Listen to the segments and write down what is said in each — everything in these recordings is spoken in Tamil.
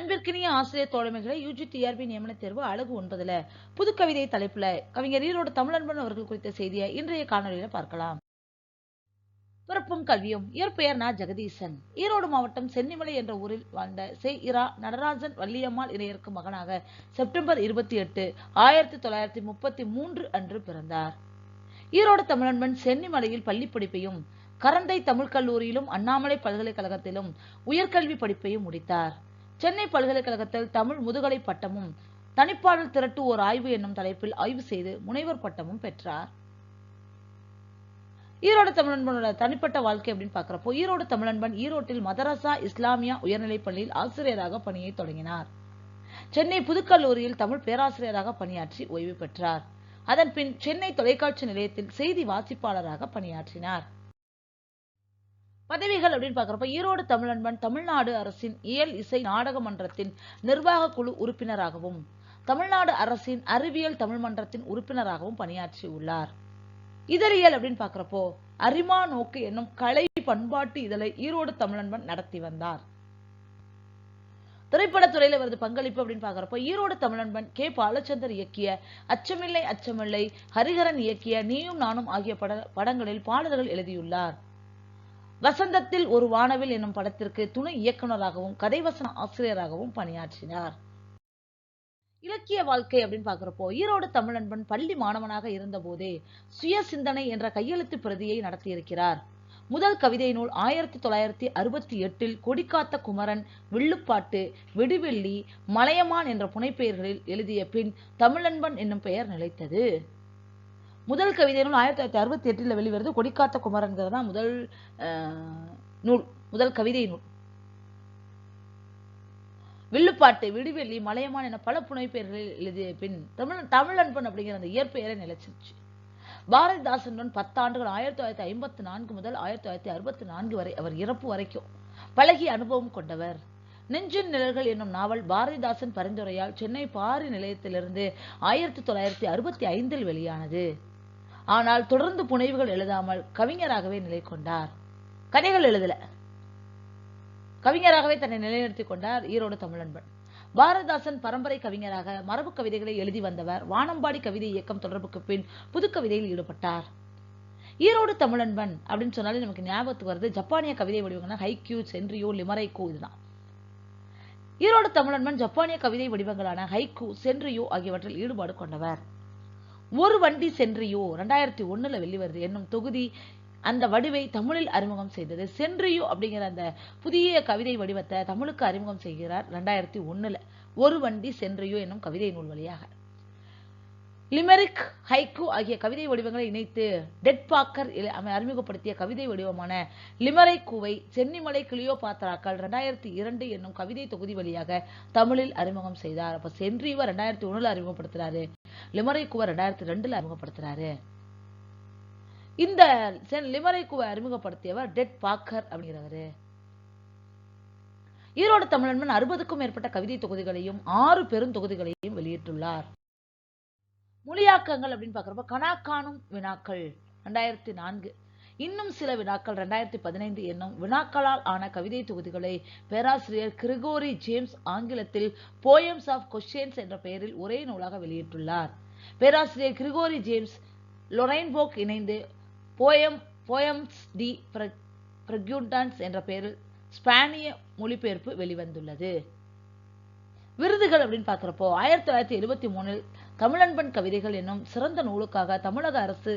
அன்பிற்கினிய ஆசிரியர் தோழமைகளை யூஜி டிஆர்பி நியமன தேர்வு அழகு ஒன்பதுல. புது கவிதை தலைப்புல கவிஞர் ஈரோடு தமிழன்பன் அவர்கள் குறித்த செய்தியை இன்றைய காணொலியில பார்க்கலாம். பிறப்பும் கல்வியும் இயற்பெயர் நா. ஜெகதீசன். ஈரோடு மாவட்டம் சென்னிமலை என்ற ஊரில் வாழ்ந்த செ. இரா. நடராஜன் வள்ளியம்மாள் இணையருக்கு மகனாக செப்டம்பர் இருபத்தி எட்டு ஆயிரத்தி தொள்ளாயிரத்தி முப்பத்தி மூன்று அன்று பிறந்தார். ஈரோடு தமிழன்பன் சென்னிமலையில் பள்ளி படிப்பையும் கரந்தை தமிழ் கல்லூரியிலும் அண்ணாமலை பல்கலைக்கழகத்திலும் உயர்கல்வி படிப்பையும் முடித்தார். சென்னை பல்கலைக்கழகத்தில் தமிழ் முதுகலை பட்டமும் தனிப்பாடல் திரட்டு ஓர் ஆய்வு என்னும் தலைப்பில் ஆய்வு செய்து முனைவர் பட்டமும் பெற்றார். ஈரோடு தமிழன்பனோட தனிப்பட்ட வாழ்க்கை அப்படின்னு பாக்குறப்போ ஈரோடு தமிழன்பன் ஈரோட்டில் மதரசா இஸ்லாமியா உயர்நிலைப் பள்ளியில் ஆசிரியராக பணியை தொடங்கினார். சென்னை புதுக்கல்லூரியில் தமிழ் பேராசிரியராக பணியாற்றி ஓய்வு பெற்றார். அதன் பின் சென்னை தொலைக்காட்சி நிலையத்தில் செய்தி வாசிப்பாளராக பணியாற்றினார். பதவிகள் அப்படின்னு பார்க்குறப்ப ஈரோடு தமிழன்பன் தமிழ்நாடு அரசின் இயல் இசை நாடக மன்றத்தின் நிர்வாக குழு உறுப்பினராகவும் தமிழ்நாடு அரசின் அறிவியல் தமிழ் மன்றத்தின் உறுப்பினராகவும் பணியாற்றி உள்ளார். இதழியல் அப்படின்னு பாக்குறப்போ அரிமா நோக்கு என்னும் கலை பண்பாட்டு இதழை ஈரோடு தமிழன்பன் நடத்தி வந்தார். திரைப்படத்துறையில் இவரது பங்களிப்பு அப்படின்னு பாக்குறப்போ ஈரோடு தமிழன்பன் கே. பாலச்சந்தர் இயக்கிய அச்சமில்லை அச்சமில்லை ஹரிஹரன் இயக்கிய நீயும் நானும் ஆகிய பட படங்களில் பாடல்கள் எழுதியுள்ளார். வசந்தத்தில் ஒரு வானவில் என்னும் படத்திற்கு துணை இயக்குநராகவும் கதைவசன ஆசிரியராகவும் பணியாற்றினார். இலக்கிய வாழ்க்கை அப்படின்னு பாக்குறப்போ ஈரோடு தமிழன்பன் பள்ளி மாணவனாக இருந்த போதே சுய சிந்தனை என்ற கையெழுத்து பிரதியை நடத்தியிருக்கிறார். முதல் கவிதை நூல் ஆயிரத்தி தொள்ளாயிரத்தி அறுபத்தி எட்டில் கொடிக்காத்த குமரன் வில்லுப்பாட்டு வெடிவெள்ளி மலையமான் என்ற புனைப்பெயர்களில் எழுதிய பின் தமிழன்பன் என்னும் பெயர் நிலைத்தது. முதல் கவிதை நூல் ஆயிரத்தி தொள்ளாயிரத்தி அறுபத்தி எட்டில் வெளிவருது கொடிக்காத்த குமரன்கிறது தான் முதல் நூல் முதல் கவிதை நூல். வில்லுப்பாட்டு விடுவெள்ளி மலையமான் என பல புனைப்பெயர்களில் எழுதிய பின் தமிழ் தமிழன்பன் அப்படிங்கிற அந்த இயற்பெயரை நிலைச்சிருச்சு. பாரதிதாசனுடன் பத்தாண்டுகள் ஆயிரத்தி தொள்ளாயிரத்தி ஐம்பத்தி நான்கு முதல் ஆயிரத்தி தொள்ளாயிரத்தி அறுபத்தி நான்கு வரை அவர் இறப்பு வரைக்கும் பழகிய அனுபவம் கொண்டவர். நெஞ்சின் நிழல்கள் என்னும் நாவல் பாரதிதாசன் பரிந்துரையால் சென்னை பாரி நிலையத்திலிருந்து ஆயிரத்தி தொள்ளாயிரத்தி அறுபத்தி ஐந்தில் வெளியானது. ஆனால் தொடர்ந்து புனைவுகள் எழுதாமல் கவிஞராகவே நிலை கொண்டார். கதைகள் எழுதல. கவிஞராகவே தன்னை நிலைநிறுத்திக் கொண்டார் ஈரோடு தமிழன்பன். பாரதாசன் பரம்பரை கவிஞராக மரபு கவிதைகளை எழுதி வந்தவர் வானம்பாடி கவிதை இயக்கம் தொடர்புக்கு பின் புதுக்கவிதையில் ஈடுபட்டார். ஈரோடு தமிழன்பன் அப்படின்னு சொன்னாலே நமக்கு ஞாபகத்துக்கு வருது ஜப்பானிய கவிதை வடிவங்கள்னா ஹைக்யூ சென்ரியோ லிமரைக்கோ இதுதான். ஈரோடு தமிழன்பன் ஜப்பானிய கவிதை வடிவங்களான ஹைக்கு சென்ரியோ ஆகியவற்றில் ஈடுபாடு கொண்டவர். ஒரு வண்டி சென்றியோ? ரெண்டாயிரத்தி ஒண்ணுல வெளிவருது என்னும் தொகுதி அந்த வடிவை தமிழில் அறிமுகம் செய்தது. சென்றியோ? அப்படிங்கிற அந்த புதிய கவிதை வடிவத்தை தமிழுக்கு அறிமுகம் செய்கிறார் ரெண்டாயிரத்தி ஒண்ணுல. ஒரு வண்டி சென்றியோ என்னும் கவிதை நூல் வழியாக. லிமெரிக் ஹைக்கு ஆகிய கவிதை வடிவங்களை இணைத்து டெட் பாக்கர் அறிமுகப்படுத்திய கவிதை வடிவமான லிமரைக்குவை சென்னிமலை கிளியோ பாத்திராக்கள் ரெண்டாயிரத்தி இரண்டு என்னும் கவிதை தொகுதி வழியாக தமிழில் அறிமுகம் செய்தார். அப்ப சென்றிவ ரெண்டாயிரத்தி ஒண்ணுல அறிமுகப்படுத்துறாரு. லிமரை கூவை ரெண்டாயிரத்தி ரெண்டுல அறிமுகப்படுத்துறாரு. இந்த லிமரை கூவை அறிமுகப்படுத்தியவர் டெட் பாக்கர் அப்படிங்கிறவரு. ஈரோடு தமிழன்மன் அறுபதுக்கும் மேற்பட்ட கவிதை தொகுதிகளையும் ஆறு பெரும் தொகுதிகளையும் வெளியிட்டுள்ளார். மொழியாக்கங்கள் அப்படின்னு பாக்குறப்ப கணாக்கானும் வினாக்கள் ரெண்டாயிரத்தி நான்கு. இன்னும் சில வினாக்கள் ரெண்டாயிரத்தி பதினைந்து என்னும் வினாக்களால் ஆன கவிதை தொகுதிகளை பேராசிரியர் கிரிகோரி ஜேம்ஸ் ஆங்கிலத்தில் போயம்ஸ் ஆஃப் கொஸ்டின்ஸ் என்ற பெயரில் ஒரே நூலாக வெளியிட்டுள்ளார். பேராசிரியர் கிரிகோரி ஜேம்ஸ் லொரைன்போக் இணைந்து போயம் போயம்ஸ் டி பிரக்யூண்டன்ஸ் என்ற பெயரில் ஸ்பானிய மொழிபெயர்ப்பு வெளிவந்துள்ளது. விருதுகள் அப்படின்னு பார்க்குறப்போ ஆயிரத்தி தொள்ளாயிரத்தி எழுபத்தி மூணில் தமிழன்பன் கவிதைகள் என்னும் சிறந்த நூலுக்காக தமிழக அரசு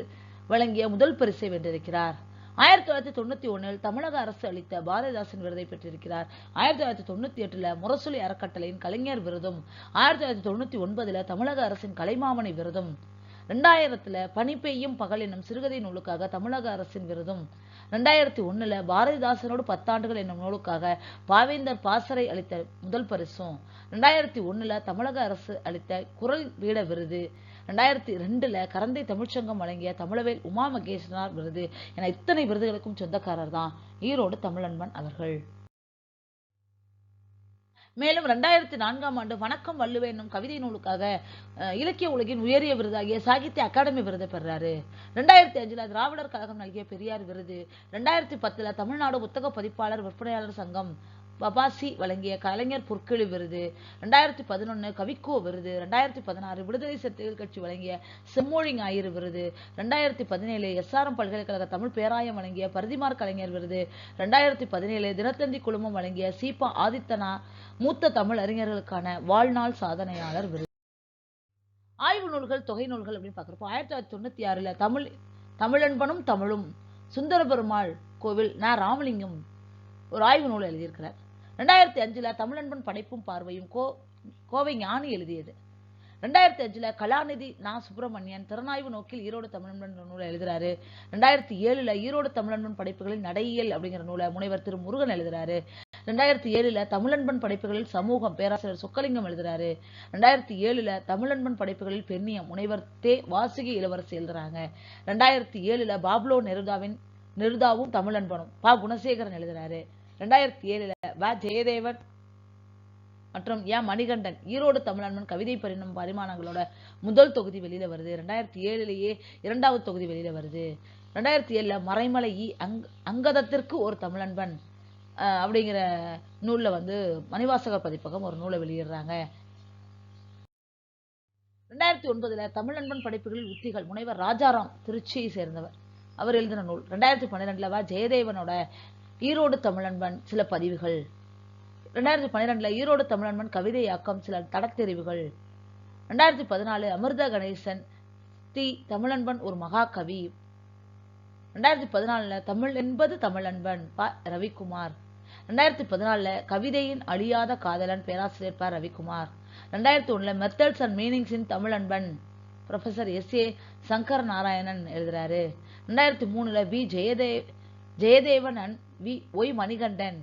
வழங்கிய முதல் பரிசை வென்றிருக்கிறார். ஆயிரத்தி தொள்ளாயிரத்தி தொண்ணூத்தி ஒன்னில் தமிழக அரசு அளித்த பாரதிதாசன் விருதை பெற்றிருக்கிறார். ஆயிரத்தி தொள்ளாயிரத்தி தொண்ணூத்தி எட்டுல முரசொலி அறக்கட்டளையின் கலைஞர் விருதும் ஆயிரத்தி தொள்ளாயிரத்தி தொண்ணூத்தி ஒன்பதுல தமிழக அரசின் கலைமாமணி விருதும் ரெண்டாயிரத்துல பனி பெய்யும் பகல் என்னும் சிறுகதை நூலுக்காக தமிழக அரசின் விருதும் ரெண்டாயிரத்தி ஒன்றில் பாரதிதாசனோடு பத்தாண்டுகள் என்னும் நூலுக்காக பாவேந்தர் பாசறை அளித்த முதல் பரிசும். ரெண்டாயிரத்தி ஒன்றில் தமிழக அரசு அளித்த குரல் வீட விருது. ரெண்டாயிரத்தி ரெண்டில் கரந்தை தமிழ்ச்சங்கம் வழங்கிய தமிழவேல் உமா மகேஸ்வரனார் விருது. என இத்தனை விருதுகளுக்கும் சொந்தக்காரர் தான் ஈரோடு தமிழன்பன் அவர்கள். மேலும் ரெண்டாயிரத்தி நான்காம் ஆண்டு வணக்கம் வள்ளுவே என்னும் கவிதை நூலுக்காக அஹ், இலக்கிய உலகின் உயரிய விருதாகிய சாகித்ய அகாடமி விருதை பெறாரு. ரெண்டாயிரத்தி அஞ்சுல திராவிடர் கழகம் நல்கிய பெரியார் விருது. ரெண்டாயிரத்தி பத்துல தமிழ்நாடு புத்தக பதிப்பாளர் விற்பனையாளர் சங்கம் பபாசி வழங்கிய கலைஞர் பொற்கிழி விருது ரெண்டாயிரத்தி பதினொன்னு கவிக்கோ விருது ரெண்டாயிரத்தி பதினாறு விடுதலை சிறுத்தைகள் கட்சி வழங்கிய செம்மொழி ஞாயிறு விருது ரெண்டாயிரத்தி பதினேழு எஸ்ஆர்எம் பல்கலைக்கழக தமிழ் பேராயம் வழங்கிய பரிதிமார் கலைஞர் விருது ரெண்டாயிரத்தி பதினேழு தினத்தந்தி குழுமம் வழங்கிய சீபா ஆதித்தனா மூத்த தமிழ் அறிஞர்களுக்கான வாழ்நாள் சாதனையாளர் விருது. ஆய்வு நூல்கள் தொகை நூல்கள் அப்படின்னு பார்க்குறப்போ ஆயிரத்தி தொள்ளாயிரத்தி தொண்ணூத்தி ஆறுல தமிழ் தமிழன்பனும் தமிழும் சுந்தர பெருமாள் கோவில் ந. ராமலிங்கம் ஒரு ஆய்வு நூல் எழுதியிருக்கிறார். ரெண்டாயிரத்தி அஞ்சுல தமிழன்பன் படைப்பும் பார்வையும் கோ கோவை ஞானி எழுதியது. ரெண்டாயிரத்தி அஞ்சுல கலாநிதி நா. சுப்பிரமணியன் திறனாய்வு நோக்கில் ஈரோடு தமிழன்பன் நூலை எழுதுறாரு. ரெண்டாயிரத்தி ஏழுல ஈரோடு தமிழன்பன் படைப்புகளில் நடையியல் அப்படிங்கிற நூலை முனைவர் திரு முருகன் எழுதுறாரு. ரெண்டாயிரத்தி ஏழுல தமிழன்பன் படைப்புகளில் சமூகம் பேராசிரியர் சொக்கலிங்கம் எழுதுறாரு. ரெண்டாயிரத்தி ஏழுல தமிழன்பன் படைப்புகளில் பெண்ணியம் முனைவர் தே. வாசுகி இளவரசி எழுதுறாங்க. ரெண்டாயிரத்தி ஏழுல பாப்லோ நெருதாவின் நெருதாவும் தமிழன்பனும் பா. குணசேகரன் எழுதுறாரு. ரெண்டாயிரத்தி ஏழில் வ. ஜெயதேவன் மற்றும் ஏ மணிகண்டன் ஈரோடு தமிழன்பன் கவிதை பரிணம் பரிமாணங்களோட முதல் தொகுதி வெளியில வருது. ரெண்டாயிரத்தி ஏழுலேயே இரண்டாவது தொகுதி வெளியில வருது. ரெண்டாயிரத்தி ஏழுல மறைமலை இ. அங் அங்கதத்திற்கு ஒரு தமிழன்பன் அஹ், அப்படிங்கிற நூல்ல வந்து மணிவாசகர் பதிப்பகம் ஒரு நூலை வெளியிடுறாங்க. ரெண்டாயிரத்தி ஒன்பதுல தமிழன்பன் படைப்புகளில் உத்திகள் முனைவர் ராஜாராம் திருச்சியை சேர்ந்தவர். அவர் எழுதின நூல். ரெண்டாயிரத்தி பன்னிரெண்டுல வ. ஜெயதேவனோட ஈரோடு தமிழன்பன் சில பதிவுகள். ரெண்டாயிரத்தி பன்னிரெண்டுல ஈரோடு தமிழன்பன் கவிதையாக்கம் சில தடத்தெரிவுகள். ரெண்டாயிரத்தி பதினாலு அமிர்த கணேசன் தி தமிழன்பன் ஒரு மகாகவி. ரெண்டாயிரத்தி பதினாலுல தமிழ் என்பது தமிழன்பன் ப ரவிக்குமார். ரெண்டாயிரத்தி பதினாலுல கவிதையின் அழியாத காதலன் பேராசிரியர் ப ரவிக்குமார். ரெண்டாயிரத்தி ஒண்ணுல methods and meanings in Tamilanban professor S A Sankar Narayanan எழுதுறாரு. ரெண்டாயிரத்தி மூணுல V Jayadev Jayadevan and V Y Manikandan.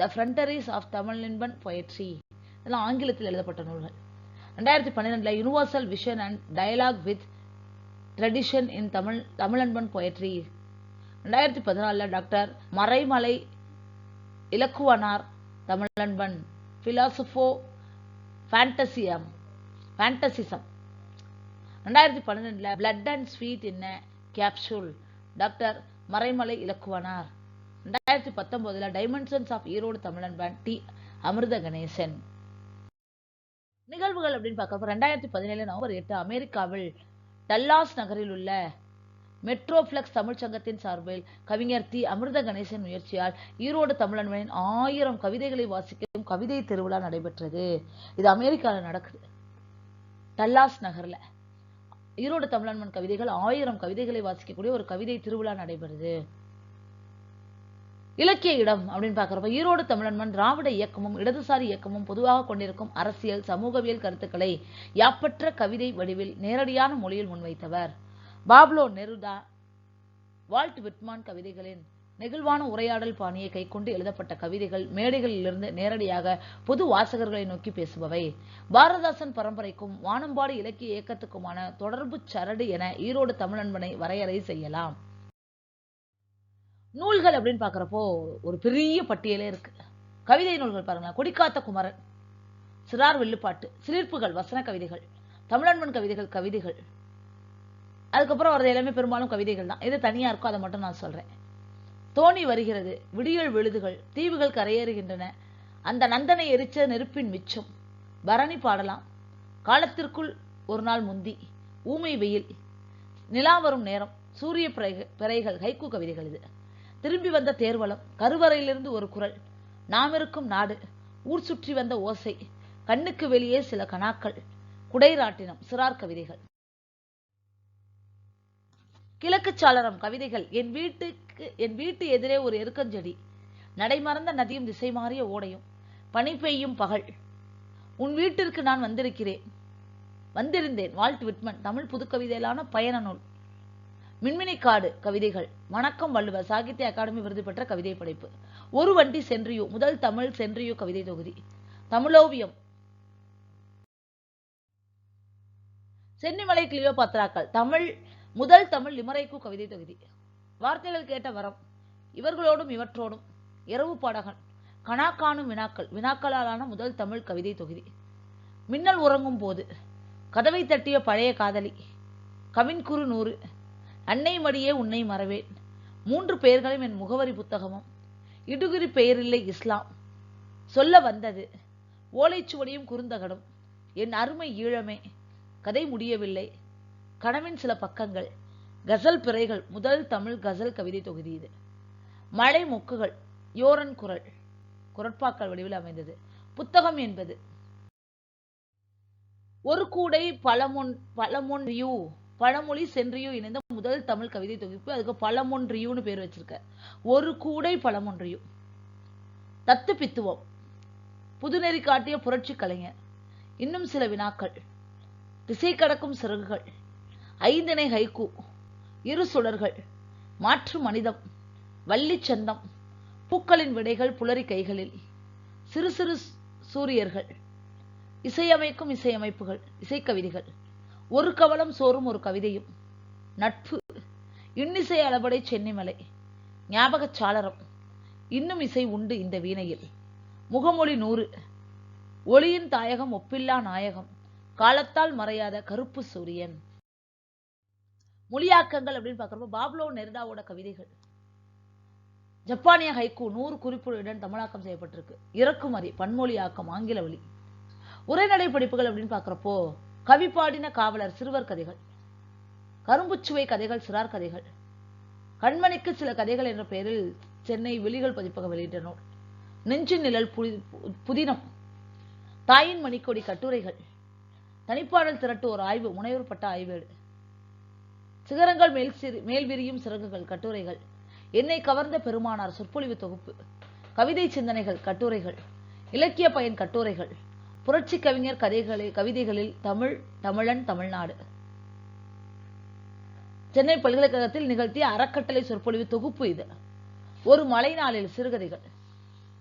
The frontiers of Tamilanban poetry இதெல்லாம் ஆங்கிலத்தில் எழுதப்பட்ட நூல்கள். ரெண்டாயிரத்தி பன்னிரெண்டுல universal vision and dialogue with tradition in Tamil Tamilanban poetry ரெண்டாயிரத்தி பதினாலில் doctor Maraimalai Ilakkuvanar Tamilanban philosopho phantasium fantasism ரெண்டாயிரத்தி பன்னிரெண்டில் blood and sweet in a capsule doctor Maraimalai Ilakkuvanar. ரெண்டாயிரத்தி பத்தொன்பதுல dimensions of Erode Tamilanban T. Amirtha Ganesan. நிகழ்வுகள் அப்படின்னு பார்க்கப்ப ரெண்டாயிரத்தி பதினேழு நவம்பர் எட்டு அமெரிக்காவில் டல்லாஸ் நகரில் உள்ள மெட்ரோஃப்ளக்ஸ் தமிழ்ச்சங்கத்தின் சார்பில் கவிஞர் தி அமிர்த கணேசன் முயற்சியால் ஈரோடு தமிழன்மனின் ஆயிரம் கவிதைகளை வாசிக்கும் கவிதை திருவிழா நடைபெற்றது. இது அமெரிக்காவில் நடக்குது. டல்லாஸ் நகர்ல. ஈரோடு தமிழன்மன் கவிதைகள் ஆயிரம் கவிதைகளை வாசிக்கக்கூடிய ஒரு கவிதை திருவிழா நடைபெறுது. இலக்கிய இடம் அப்படின்னு பார்க்குறப்ப ஈரோடு தமிழன்மன் திராவிட இயக்கமும் இடதுசாரி இயக்கமும் பொதுவாக கொண்டிருக்கும் அரசியல் சமூகவியல் கருத்துக்களை யாப்பற்ற கவிதை வடிவில் நேரடியான மொழியில் முன்வைத்தவர். பாப்லோ நெருடா வால்ட் விட்மான் கவிதைகளின் நெகிழ்வான உரையாடல் பாணியை கைக்கொண்டு எழுதப்பட்ட கவிதைகள் மேடைகளிலிருந்து நேரடியாக பொது வாசகர்களை நோக்கி பேசுபவை. பாரதாசன் பரம்பரைக்கும் வானம்பாடி இலக்கிய இயக்கத்துக்குமான தொடர்பு சரடு என ஈரோடு தமிழன்பனை வரையறை செய்யலாம். நூல்கள் அப்படின்னு பார்க்குறப்போ ஒரு பெரிய பட்டியலே இருக்கு. கவிதை நூல்கள் பாருங்களேன் கொடிக்காத்த குமரன் சிறார் வெள்ளுப்பாட்டு சிலிர்ப்புகள் வசன கவிதைகள் தமிழன்பன் கவிதைகள் கவிதைகள். அதுக்கப்புறம் வரது எல்லாமே பெரும்பாலும் கவிதைகள் தான். எது தனியா இருக்கோ அதை மட்டும் நான் சொல்றேன். தோணி வருகிறது. விடியல் விழுதுகள் தீவுகள் கரையேறுகின்றன. அந்த நந்தனை எரிச்ச நெருப்பின் மிச்சம். பரணி பாடலாம். காலத்திற்குள் ஒரு நாள் முந்தி ஊமை வெயில். நிலா வரும் நேரம். சூரிய பிறைகள் ஹைக்கு கவிதைகள் இது. திரும்பி வந்த தேர்வலம் கருவறையிலிருந்து ஒரு குரல். நாம் இருக்கும் நாடு. ஊர் சுற்றி வந்த ஓசை. கண்ணுக்கு வெளியே சில கணாக்கள். குடைராட்டினம் சிறார் கவிதைகள். கிழக்கு சாளரம் கவிதைகள். என் வீட்டுக்கு என் வீட்டு எதிரே ஒரு எருக்கஞ்செடி. நடைமறந்த நதியும் திசை மாறிய ஓடையும். பனி பெய்யும் பகல். உன் வீட்டிற்கு நான் வந்திருக்கிறேன். வந்திருந்தேன். வால்ட் விட்மன் தமிழ் புதுக்கவிதையிலான பயண நூல். மின்மினிக்காடு கவிதைகள். வணக்கம் வள்ளுவர் சாகித்ய அகாடமி விருது பெற்ற கவிதை படைப்பு. ஒரு வண்டி சென்றியோ முதல் தமிழ் சென்றியோ கவிதை தொகுதி. தமிழோவியம். சென்னிமலை கிளியோபாத்ராக்கள். தமிழ் முதல் தமிழ் லிமரைக்கு கவிதை தொகுதி. வார்த்தைகள் கேட்ட வரம் இவர்களோடும் இவற்றோடும் இரவு பாடகன் கணாக்கானும் வினாக்கள் வினாக்களாலான முதல் தமிழ் கவிதை தொகுதி. மின்னல் உறங்கும் போது கதவை தட்டிய பழைய காதலி கவின்குறு நூறு அன்னை மடியே உன்னை மறவேன் மூன்று பெயர்களும் என் முகவரி புத்தகமும் இடுகுறி பெயரில்லை இஸ்லாம் சொல்ல வந்தது ஓலைச்சுவடியும் குறுந்தகடும் என் அருமை ஈழமே கதை முடியவில்லை கனவின் சில பக்கங்கள் கசல் பிறைகள் முதல் தமிழ் கசல் கவிதை தொகுதி இது. மழை மொக்குகள் யோரன் குரல் குரட்பாக்கள் வடிவில் அமைந்தது. புத்தகம் என்பது. ஒரு கூடை பழமொன் பழமொன்றியூ பழமொழி சென்றியூ இணைந்த முதல் தமிழ் கவிதை தொகுப்பு. அதுக்கு பழமொன்றியூன்னு பேர் வச்சிருக்க. ஒரு கூடை பழமொன்றியூ. தத்து பித்துவம். புதுநெறி காட்டிய புரட்சி கலைஞர். இன்னும் சில வினாக்கள். திசை கடக்கும் சிறகுகள். ஐந்திணை ஹைக்கு இரு சுடர்கள் மாற்று மனிதம் வள்ளிச் சந்தம் பூக்களின் விடைகள் புலரி கைகளில். சிறு சிறு சூரியர்கள் இசையமைக்கும் இசையமைப்புகள் இசைக்கவிதைகள். ஒரு கவலம் சோறும் ஒரு கவிதையும். நட்பு இன்னிசை அளபடை சென்னிமலை. ஞாபகச் சாளரம் இன்னும் இசை உண்டு இந்த வீணையில். முகமொழி நூறு ஒளியின் தாயகம் ஒப்பில்லா நாயகம் காலத்தால் மறையாத கருப்பு சூரியன். மொழியாக்கங்கள் அப்படின்னு பார்க்குறப்ப பாப்லோ நெருடாவோட கவிதைகள். ஜப்பானிய ஹைக்கூ நூறு குறிப்புகளுடன் தமிழாக்கம் செய்யப்பட்டிருக்கு. இறக்குமதி பன்மொழியாக்கம் ஆங்கில வழி. உரைநடை படிப்புகள் அப்படின்னு பார்க்குறப்போ கவி பாடின காவலர் சிறுவர் கதைகள் கரும்புச்சுவை கதைகள் சிறார் கதைகள். கண்மணிக்கு சில கதைகள் என்ற பெயரில் சென்னை வெளிகள் பதிப்பகம் வெளியிட்ட நூல். நெஞ்சின் நிழல் புதி புதினம் தாயின் மணிக்கொடி கட்டுரைகள். தனிப்பாடல் திரட்டு ஒரு ஆய்வு முனைவர்பட்ட ஆய்வேடு சிகரங்கள் மேல் சிறு மேல் விரியும் சிறகுகள் கட்டுரைகள். என்னை கவர்ந்த பெருமானார் சொற்பொழிவு தொகுப்பு. கவிதை சிந்தனைகள் கட்டுரைகள். இலக்கிய பயன் கட்டுரைகள். புரட்சி கவிஞர் கதைகளை கவிதைகளில் தமிழ் தமிழன் தமிழ்நாடு. சென்னை பல்கலைக்கழகத்தில் நிகழ்த்திய அறக்கட்டளை சொற்பொழிவு தொகுப்பு இது. ஒரு மழை நாளில் சிறுகதைகள்.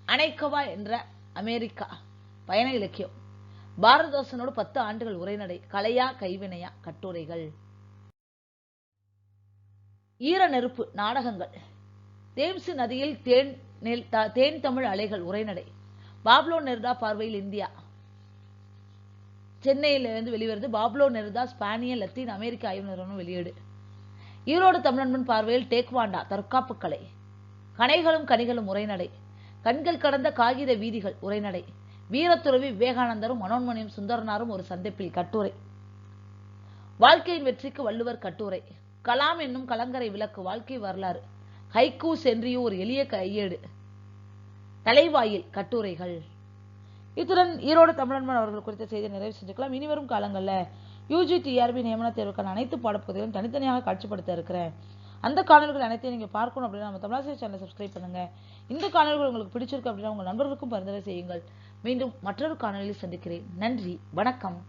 அணைக்கவா என்ற அமெரிக்கா பயண இலக்கியம். பாரதாசனோடு பத்து ஆண்டுகள் உரைநடை. கலையா கைவினையா கட்டுரைகள். ஈர நெருப்பு நாடகங்கள். தேம்சு நதியில் தேன் நெல் தேன் தமிழ் அலைகள் உரைநடை. பாப்லோ நெருதா பார்வையில் இந்தியா. சென்னையிலிருந்து வெளிவருது பாப்லோ நெருதா ஸ்பானிய லத்தீன் அமெரிக்க ஆய்வு நிறுவனம் வெளியீடு. ஈரோடு தமிழன்பன் பார்வையில் டேக்வாண்டா தற்காப்பு கலை. கனைகளும் கனிகளும் உரைநடை. கண்கள் கடந்த காகித வீதிகள் உரைநடை. வீரத்துறவி விவேகானந்தரும் மனோன்மணியும் சுந்தரனாரும் ஒரு சந்திப்பில் கட்டுரை. வாழ்க்கையின் வெற்றிக்கு வள்ளுவர் கட்டுரை. கலாம் என்னும் கலங்கரை விளக்கு வாழ்க்கை வரலாறு. ஹைக்கூ சென்றிய ஒரு எளிய கையேடு. தலைவாயில் கட்டுரைகள். இத்துடன் ஈரோடு தமிழன்மன் அவர்கள் குறித்த செய்தியை நிறைவு செஞ்சுக்கலாம். இனிவரும் காலங்களில் யூஜி டிஆர்பி நியமன தேர்வுக்கான அனைத்து பாடப்பகுதிகளும் தனித்தனியாக காட்சிப்படுத்த இருக்கிறேன். அந்த காணொலிகள் அனைத்தையும் நீங்கள் பார்க்கணும் அப்படின்னா நம்ம தமிழாசிரியர் சேனலை சப்ஸ்கிரைப் பண்ணுங்க. இந்த காணொலிகள் உங்களுக்கு பிடிச்சிருக்கு அப்படின்னா உங்கள் நண்பர்களுக்கும் பரிந்துரை செய்யுங்கள். மீண்டும் மற்றொரு காணொலியில் சந்திக்கிறேன். நன்றி. வணக்கம்.